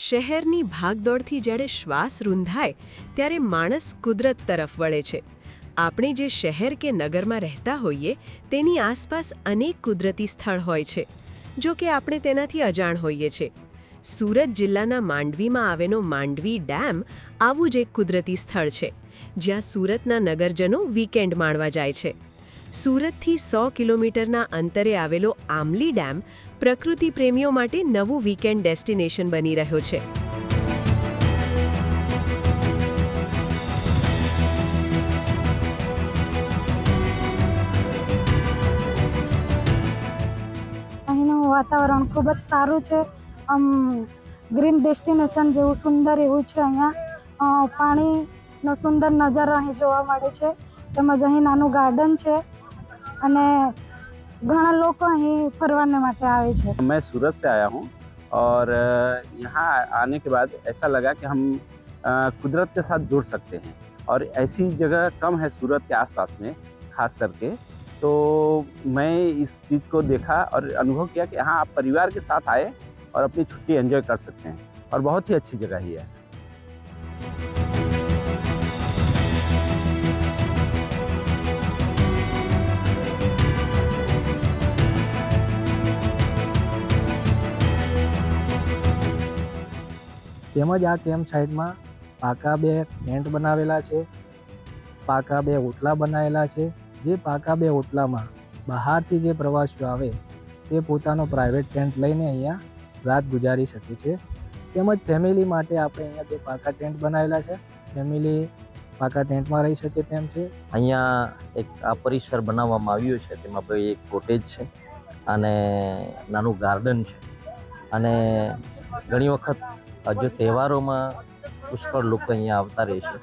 શહેરની ભાગદોડથી જ્યારે શ્વાસ રૂંધાય, ત્યારે માણસ કુદરત તરફ વળે છે. આપણે જે શહેર કે નગરમાં રહેતા હોઈએ, તેની આસપાસ અનેક કુદરતી સ્થળ હોય છે, જો કે આપણે તેનાથી અજાણ હોઈએ છીએ સુરત જિલ્લાના માંડવીમાં આવેલો માંડવી ડેમ આવું જ એક કુદરતી સ્થળ છે, જ્યાં સુરતના નગરજનો વીકેન્ડ માણવા જાય છે. સુરતથી સો કિલોમીટરના અંતરે આવેલો આમલી ડેમ પ્રકૃતિ પ્રેમીઓ માટે નવું વીકેન્ડ ડેસ્ટિનેશન બની રહ્યો છે. અહીંનું વાતાવરણ ખૂબ જ સારું છે. આમ ગ્રીન ડેસ્ટિનેશન જેવું સુંદર એવું છે અહીંયા. પાણીનો સુંદર નજારો અહીં જોવા મળે છે. તેમજ અહીં નાનું ગાર્ડન છે. અને ઘણા લોકો અહીં ફરવાને માટે આવે છે मैं सूरत से आया हूँ और अ, यहाँ आने के बाद ऐसा लगा कि हम अ, कुदरत के साथ जुड़ सकते हैं और ऐसी जगह कम है सूरत के आसपास में खास करके तो मैं इस चीज़ को देखा और अनुभव किया कि हाँ आप परिवार के साथ आए और अपनी छुट्टी एंजॉय कर सकते हैं और बहुत ही अच्छी जगह ही है તેમજ આ કેમ્પ સાઇટમાં પાકા બે ટેન્ટ બનાવેલા છે, પાકા બે ઓટલા બનાવેલા છે. જે પાકા બે ઓટલામાં બહારથી જે પ્રવાસીઓ આવે, તે પોતાનો પ્રાઇવેટ ટેન્ટ લઈને અહીંયા રાત ગુજારી શકે છે. તેમજ ફેમિલી માટે આપણે અહીંયા બે પાકા ટેન્ટ બનાવેલા છે. ફેમિલી પાકા ટેન્ટમાં રહી શકે તેમ છે. અહીંયા એક આ પરિસર બનાવવામાં આવ્યું છે. તેમાં ભાઈ એક કોટેજ છે અને નાનું ગાર્ડન છે. અને ઘણી વખત અ જો તહેવારોમાં પુષ્કળ લોકો અહીંયા આવતા રહે છે.